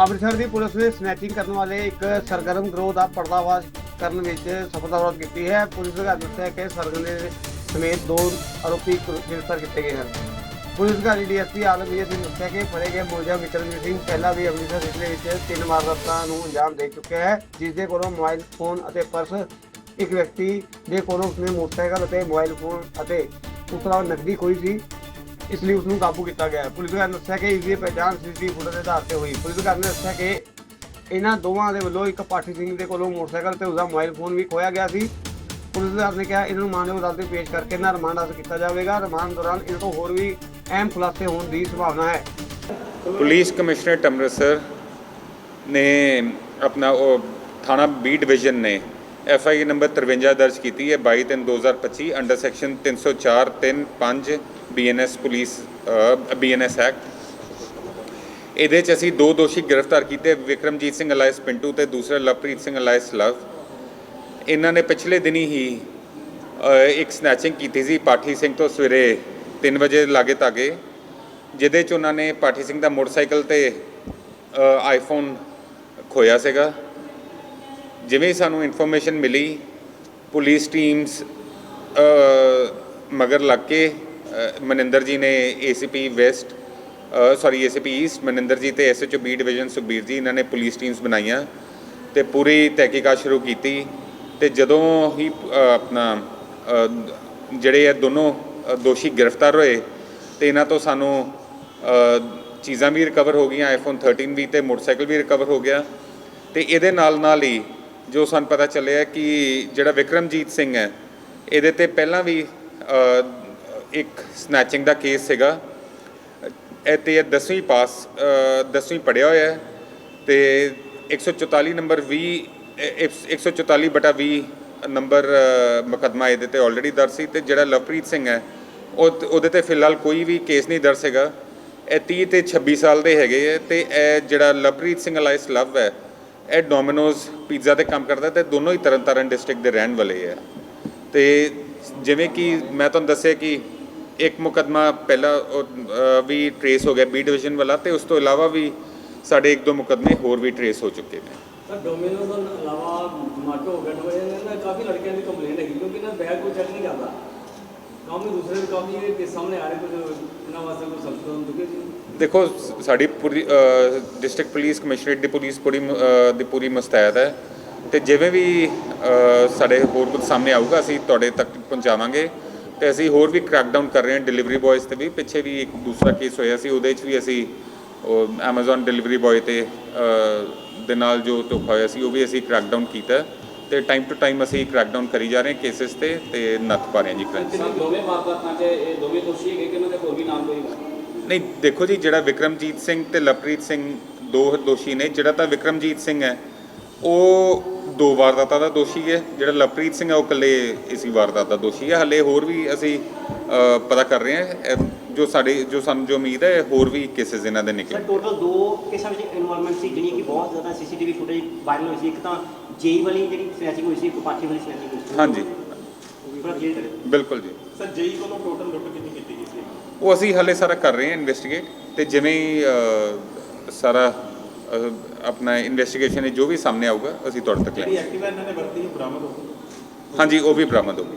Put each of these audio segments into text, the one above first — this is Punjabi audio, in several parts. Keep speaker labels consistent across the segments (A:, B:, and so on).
A: ਅੰਮ੍ਰਿਤਸਰ ਦੀ ਪੁਲਿਸ ਨੇ ਸਨੈਚਿੰਗ ਕਰਨ ਵਾਲੇ ਇੱਕ ਸਰਗਰਮ ਗਰੋਹ ਦਾ ਪਰਦਾਫਾਸ਼ ਕਰਨ ਵਿੱਚ ਸਫਲਤਾ ਪ੍ਰਾਪਤ ਕੀਤੀ ਹੈ। ਪੁਲਿਸ ਨੇ ਦੱਸਿਆ ਕਿ ਸਰਗਰਮ ਦੇ ਸਮੇਤ ਦੋ ਆਰੋਪੀ ਗ੍ਰਿਫਤਾਰ ਕੀਤੇ ਗਏ ਹਨ। ਪੁਲਿਸ ਅਧਿਕਾਰੀ ਡੀਐਸਪੀ ਆਲਮਗੀਰ ਸਿੰਘ ਦੱਸਿਆ ਕਿ ਫੜੇ ਗਏ ਮੁਲਜ਼ਮ ਵਿਕਰਮਜੀਤ ਸਿੰਘ ਪਹਿਲਾਂ ਵੀ ਅੰਮ੍ਰਿਤਸਰ ਜ਼ਿਲ੍ਹੇ ਵਿੱਚ ਤਿੰਨ ਵਾਰਦਾਤਾਂ ਨੂੰ ਅੰਜਾਮ ਦੇ ਚੁੱਕਿਆ ਹੈ, ਜਿਸ ਦੇ ਕੋਲੋਂ ਮੋਬਾਈਲ ਫੋਨ ਅਤੇ ਪਰਸ ਇੱਕ ਵਿਅਕਤੀ ਦੇ ਕੋਲੋਂ ਉਸਨੇ ਮੋਟਰਸਾਈਕਲ ਅਤੇ ਮੋਬਾਈਲ ਫੋਨ ਅਤੇ ਉਸ ਤੋਂ ਨਕਦੀ ਖੋਈ ਸੀ। ਇਸ ਲਈ ਉਸ ਨੂੰ ਕਾਬੂ ਕੀਤਾ ਗਿਆ ਹੈ। ਪੁਲਿਸ ਅਧਿਕਾਰੀ ਨੇ ਦੱਸਿਆ ਕਿ ਇਸ ਦੀ ਪਛਾਣ ਸੀਸੀਟੀਵੀ ਫੁਟੇਜ ਦੇ ਆਧਾਰ ਤੇ ਹੋਈ। ਪੁਲਿਸ ਅਧਿਕਾਰੀ ਨੇ ਦੱਸਿਆ ਕਿ ਇਹਨਾਂ ਦੋਵਾਂ ਦੇ ਵੱਲੋਂ ਇੱਕ ਪਾਠੀ ਸਿੰਘ ਦੇ ਕੋਲੋਂ ਮੋਟਰਸਾਈਕਲ ਤੇ ਉਸਦਾ ਮੋਬਾਈਲ ਫੋਨ ਵੀ ਖੋਇਆ ਗਿਆ ਸੀ। ਪੁਲਿਸ ਅਧਿਕਾਰੀ ਨੇ ਕਿਹਾ, ਇਹਨਾਂ ਨੂੰ ਮਾਨਯੋਗ ਅਦਾਲਤ ਵਿੱਚ ਪੇਸ਼ ਕਰਕੇ ਇਹਨਾਂ ਰਿਮਾਂਡ ਹਾਸਲ ਕੀਤਾ ਜਾਵੇਗਾ। ਰਿਮਾਂਡ ਦੌਰਾਨ ਇਹਨਾਂ ਤੋਂ ਹੋਰ ਵੀ ਅਹਿਮ ਖੁਲਾਸੇ ਹੋਣ ਦੀ ਸੰਭਾਵਨਾ ਹੈ।
B: ਪੁਲਿਸ ਕਮਿਸ਼ਨਰੇਟ ਅੰਮ੍ਰਿਤਸਰ ਨੇ ਆਪਣਾ ਉਹ ਥਾਣਾ ਬੀ ਡਿਵੀਜ਼ਨ ਨੇ ਐਫ ਆਈ ਨੰਬਰ 53 ਦਰਜ ਕੀਤੀ ਹੈ। 22 ਤਿੰਨ 2025 under section 304 3 5 BNS police BNS act ਇਹਦੇ ਚ ਅਸੀਂ ਦੋ ਦੋਸ਼ੀ ਗ੍ਰਿਫਤਾਰ ਕੀਤੇ, ਵਿਕਰਮਜੀਤ ਸਿੰਘ ਅਲਾਇਸ ਪਿੰਟੂ ਤੇ ਦੂਸਰਾ ਲਵਪ੍ਰੀਤ ਸਿੰਘ ਅਲਾਇਸ ਲਵ। ਇਹਨਾਂ ਨੇ ਪਿਛਲੇ ਦਿਨੀ ਹੀ ਇੱਕ ਸਨੈਚਿੰਗ ਕੀਤੀ ਸੀ ਪਾਠੀ ਸਿੰਘ ਤੋਂ ਸਵੇਰੇ 3 ਵਜੇ ਲਾਗੇ ਤਾਗੇ ਜਿਹਦੇ ਚ ਉਹਨਾਂ ਨੇ ਪਾਠੀ ਸਿੰਘ ਦਾ ਮੋਟਰਸਾਈਕਲ ਤੇ ਆਈਫੋਨ ਖੋਇਆ ਸੀਗਾ। ਜਿਵੇਂ ਸਾਨੂੰ ਇਨਫੋਰਮੇਸ਼ਨ ਮਿਲੀ, ਪੁਲਿਸ ਟੀਮਸ ਮਗਰ ਲੱਗ ਕੇ ਮਨਿੰਦਰ ਜੀ ਨੇ ACP west sorry ACP east Maninder ji ਤੇ ਐਸਐਚਓ ਬੀ ਡਿਵੀਜ਼ਨ ਸੁਖਬੀਰ ਜੀ, ਇਹਨਾਂ ਨੇ ਪੁਲਿਸ ਟੀਮਸ ਬਣਾਈਆਂ ਤੇ ਪੂਰੀ ਤਹਿਕੀਕਾਤ ਸ਼ੁਰੂ ਕੀਤੀ ਤੇ ਜਦੋਂ ਹੀ ਆਪਣਾ ਜਿਹੜੇ ਇਹ ਦੋਨੋਂ ਦੋਸ਼ੀ ਗ੍ਰਿਫਤਾਰ ਹੋਏ ਤੇ ਇਹਨਾਂ ਤੋਂ ਸਾਨੂੰ ਚੀਜ਼ਾਂ ਵੀ ਰਿਕਵਰ ਹੋ ਗਈਆਂ ਆਈਫੋਨ 13 ਵੀ ਤੇ ਮੋਟਰਸਾਈਕਲ ਵੀ ਰਿਕਵਰ ਹੋ ਗਿਆ ਤੇ ਇਹਦੇ ਨਾਲ ਨਾਲ ਹੀ ਜੋ ਸਾਨੂੰ ਪਤਾ ਚੱਲਿਆ ਕਿ ਜਿਹੜਾ ਵਿਕਰਮਜੀਤ ਸਿੰਘ ਹੈ, ਇਹਦੇ ਤੇ ਪਹਿਲਾਂ ਵੀ ਇੱਕ ਸਨੈਚਿੰਗ ਦਾ ਕੇਸ ਸੀਗਾ। ਇਹ ਤੇ 10ਵੀਂ ਪਾਸ 10ਵੀਂ ਪੜਿਆ ਹੋਇਆ ਹੈ ਤੇ 144 ਨੰਬਰ 20 ਇਹ- ਇਹ 144 ਬਟਾ 20 ਨੰਬਰ ਮੁਕੱਦਮਾ ਇਹਦੇ ਤੇ ਆਲਰੇਡੀ ਦਰਜ ਸੀ ਤੇ ਜਿਹੜਾ ਲਵਪ੍ਰੀਤ ਸਿੰਘ ਹੈ, ਉਹ ਉਹਦੇ ਤੇ ਫਿਲਹਾਲ ਕੋਈ ਵੀ ਕੇਸ ਨਹੀਂ ਦਰਜ ਹੈਗਾ ਇਹ 30 ਤੇ 26 ਸਾਲ ਦੇ ਹੈਗੇ ਹੈ ਤੇ ਇਹ ਜਿਹੜਾ ਲਵਪ੍ਰੀਤ ਸਿੰਘ ਅਲਾਈਸ ਲਵ ਹੈ, ਇਹ ਡੋਮਿਨੋਜ਼ ਪੀਜ਼ਾ ਤੇ ਕੰਮ ਕਰਦਾ ਤੇ ਦੋਨੋਂ ਹੀ ਤਰਨਤਾਰਨ ਡਿਸਟ੍ਰਿਕਟ ਦੇ ਰਹਿਣ ਵਾਲੇ ਹੈ। ਤੇ ਜਿਵੇਂ ਕਿ ਮੈਂ ਤੁਹਾਨੂੰ ਦੱਸਿਆ ਕਿ ਇੱਕ ਮੁਕੱਦਮਾ ਪਹਿਲਾਂ ਵੀ ਟਰੇਸ ਹੋ ਗਿਆ ਬੀ ਡਿਵੀਜ਼ਨ ਵਾਲਾ ਤੇ ਉਸ ਤੋਂ ਇਲਾਵਾ ਵੀ ਸਾਡੇ ਇੱਕ ਦੋ ਮੁਕੱਦਮੇ ਹੋਰ ਵੀ ਟਰੇਸ ਹੋ ਚੁੱਕੇ ਨੇ।
C: ਸਰ ਡੋਮਿਨੋਜ਼ ਤੋਂ ਇਲਾਵਾ ਜਮਾਟੋ ਹੋ ਗਿਆ ਹੋਏ ਨੇ ਨਾ ਕਾਫੀ ਲੜਕਿਆਂ ਦੀ ਕੰਪਲੇਂਟ ਹੈਗੀ ਕਿਉਂਕਿ ਨਾ ਬੈਗ ਕੋਈ ਚੈੱਕ ਨਹੀਂ ਕਰਦਾ। ਕਾਫੀ ਦੂਸਰੇ ਵੀ ਕਾਫੀ ਇਹ ਕੇਸ ਸਾਹਮਣੇ ਆ ਰਹੇ ਕੁਝ ਇਹਨਾਂ ਵਾਸਤੇ ਕੋਈ ਸਖਤ ਹੋਣ ਚੁੱਕੇ ਜੀ
B: ਦੇਖੋ ਸਾਡੀ ਪੂਰੀ ਡਿਸਟ੍ਰਿਕਟ ਪੁਲਿਸ ਕਮਿਸ਼ਨਰੇਟ ਦੀ ਪੁਲਿਸ ਪੂਰੀ ਦੀ ਪੂਰੀ ਮੁਸਤੈਦ ਹੈ ਤੇ ਜਿਵੇਂ ਵੀ ਸਾਡੇ ਹੋਰ ਕੁਝ ਸਾਹਮਣੇ ਆਊਗਾ ਅਸੀਂ ਤੁਹਾਡੇ ਤੱਕ ਪਹੁੰਚਾਵਾਂਗੇ। ਤੇ ਅਸੀਂ ਹੋਰ ਵੀ ਕ੍ਰੈਕ ਡਾਊਨ ਕਰ ਰਹੇ ਹਾਂ ਡਿਲੀਵਰੀ ਬॉयਜ਼ ਤੇ ਵੀ। ਪਿੱਛੇ ਵੀ ਇੱਕ ਦੂਸਰਾ ਕੇਸ ਹੋਇਆ ਸੀ ਉਹਦੇ 'ਚ ਵੀ ਅਸੀਂ ਉਹ Amazon ਡਿਲੀਵਰੀ ਬॉय ਤੇ ਦੇ ਨਾਲ ਜੋ ਧੋਖਾ ਹੋਇਆ ਸੀ ਉਹ ਵੀ ਅਸੀਂ ਕ੍ਰੈਕ ਡਾਊਨ ਕੀਤਾ। ਤੇ ਟਾਈਮ ਟੂ ਟਾਈਮ ਅਸੀਂ ਕ੍ਰੈਕ ਡਾਊਨ ਕਰੀ ਜਾ ਰਹੇ ਹਾਂ ਕੇਸਿਸ ਤੇ ਤੇ ਨੱਥ ਪਾ ਰਹੇ ਹਾਂ ਜੀ ਕ੍ਰਾਈਮ
D: ਦੋਵੇਂ ਵਾਰਦਾਤਾਂ 'ਚ ਇਹ ਦੋਵੇਂ ਦੋਸ਼ੀ ਹੈਗੇ ਕਿ ਉਹਨਾਂ ਦੇ ਹੋਰ ਵੀ ਨਾਮ ਕੋਈ
B: ਨਹੀਂ ਦੇਖੋ ਜੀ ਜਿਹੜਾ ਵਿਕਰਮਜੀਤ ਸਿੰਘ ਤੇ ਲਵਪ੍ਰੀਤ ਸਿੰਘ ਦੋ ਦੋਸ਼ੀ ਨੇ ਜਿਹੜਾ ਤਾਂ ਵਿਕਰਮਜੀਤ ਸਿੰਘ ਹੈ ਉਹ ਦੋ ਵਾਰਦਾਤਾਂ ਦਾ ਦੋਸ਼ੀ ਹੈ ਜਿਹੜਾ ਲਵਪ੍ਰੀਤ ਸਿੰਘ ਹੈ ਉਹ ਇਕੱਲੇ ਇਸੀ ਵਾਰਦਾਤ ਦਾ ਦੋਸ਼ੀ ਹੈ। ਹਲੇ ਹੋਰ ਵੀ ਅਸੀਂ ਪਤਾ ਕਰ ਰਹੇ ਹਾਂ ਜੋ ਸਾਡੇ ਜੋ ਸਾਨੂੰ ਜੋ ਉਮੀਦ ਹੈ ਹੋਰ ਵੀ ਕੇਸਿਸ ਇਹਨਾਂ ਦੇ
E: ਸਰ
B: ਨਿਕਲੇ
E: ਟੋਟਲ ਦੋ ਕੇਸਾਂ ਵਿੱਚ ਇਨਵੋਲਵਮੈਂਟ ਸੀ ਜਿਹੜੀ ਕਿ ਬਹੁਤ ਜ਼ਿਆਦਾ ਸੀਸੀਟੀਵੀ ਫੁਟੇਜ ਵਾਇਰਲ ਹੋਈ ਸੀ। ਇੱਕ ਤਾਂ ਜੇਈ ਵਾਲੀ ਜਿਹੜੀ ਸਨੈਚਿੰਗ ਹੋਈ ਸੀ ਇੱਕ ਪਾਠੀ ਵਾਲੀ ਸਨੈਚਿੰਗ ਹੋਈ ਸੀ।
B: ਹਾਂਜੀ। ਬਿਲਕੁਲ ਜੀ।
F: ਸਰ ਜੇਈ ਕੋਲੋਂ ਟੋਟਲ ਲੁੱਟ ਕਿੰਨੀ ਕੀਤੀ ਗਈ ਸੀ?
B: ਉਹ ਅਸੀਂ ਹਲੇ ਸਾਰਾ ਕਰ ਰਹੇ ਹਾਂ ਇਨਵੈਸਟੀਗੇਟ ਤੇ ਜਿਵੇਂ ਸਾਰਾ ਆਪਣਾ ਇਨਵੈਸਟੀਗੇਸ਼ਨ ਵਿੱਚ ਜੋ ਵੀ ਸਾਹਮਣੇ ਆਊਗਾ ਅਸੀਂ ਤੁਹਾਡੇ ਤੱਕ
F: ਜਿਹੜੀ ਐਕਟਿਵਾ ਇਹਨਾਂ ਨੇ ਵਰਤੀ ਉਹ ਬਰਾਮਦ ਹੋ ਗਈ?
B: ਹਾਂਜੀ ਉਹ ਵੀ ਬਰਾਮਦ ਹੋ ਗਈ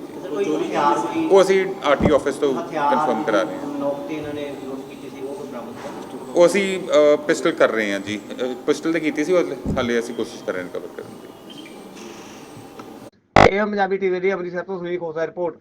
E: ਹਥਿਆਰ ਕੋਈ
B: ਉਹ ਅਸੀਂ ਆਰਟੀ ਆਫਿਸ ਤੋਂ ਕਨਫਰਮ ਕਰਾ ਰਹੇ ਹਾਂ।
E: ਨੋਕ ਤੇ ਇਹਨਾਂ ਨੇ ਲੁੱਟ ਕੀਤੀ ਸੀ ਉਹ ਕੋਈ ਬਰਾਮਦ
B: ਉਹ ਅਸੀਂ ਪਿਸਟਲ ਕਰ ਰਹੇ ਹਾਂ ਜੀ। ਪਿਸਟਲ ਤੇ ਕੀਤੀ ਸੀ ਉਹ ਹਾਲੇ ਅਸੀਂ ਕੋਸ਼ਿਸ਼ ਕਰ ਰਹੇ ਹਾਂ ਕਵਰ ਕਰਨ ਦੀ।
A: ਇਹ ਪੰਜਾਬੀ ਟੀਵੀ ਦੀ ਅੰਮ੍ਰਿਤਸਰ ਤੋਂ ਸੁਨੀਲ ਖੋਸਾ ਰਿਪੋਰਟ।